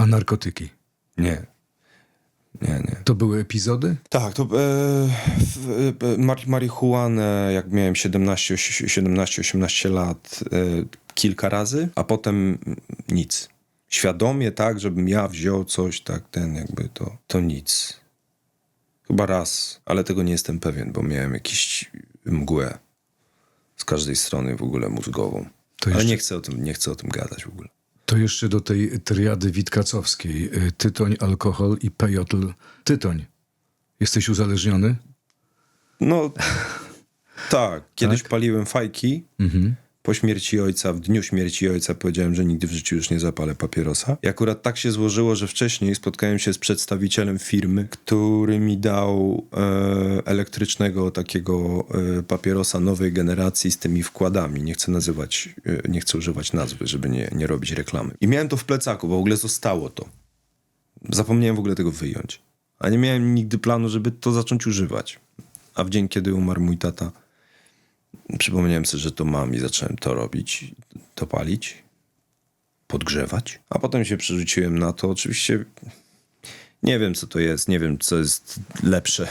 A narkotyki? Nie. Nie, nie. To były epizody? Tak, to e, w- e, mar- marihuanę, jak miałem 17, 17-18 lat, e, kilka razy, a potem nic. Świadomie tak, żebym ja wziął coś, tak, ten jakby to, to nic. Chyba raz, ale tego nie jestem pewien, bo miałem jakiś mgłę z każdej strony w ogóle mózgową. To Ale jeszcze- nie chcę, o tym, nie chcę o tym gadać w ogóle. To jeszcze do tej triady witkacowskiej. Y, Tytoń, alkohol i pejotl. Tytoń. Jesteś uzależniony? No, tak. Kiedyś paliłem fajki. Po śmierci ojca, w dniu śmierci ojca powiedziałem, że nigdy w życiu już nie zapalę papierosa. I akurat tak się złożyło, że wcześniej spotkałem się z przedstawicielem firmy, który mi dał e, elektrycznego takiego e, papierosa nowej generacji z tymi wkładami. Nie chcę nazywać, e, nie chcę używać nazwy, żeby nie, nie robić reklamy. I miałem to w plecaku, bo w ogóle zostało to. Zapomniałem w ogóle tego wyjąć. A nie miałem nigdy planu, żeby to zacząć używać. A w dzień, kiedy umarł mój tata, przypomniałem sobie, że to mam i zacząłem to robić, to palić, podgrzewać. A potem się przerzuciłem na to. Oczywiście nie wiem, co to jest, nie wiem, co jest lepsze.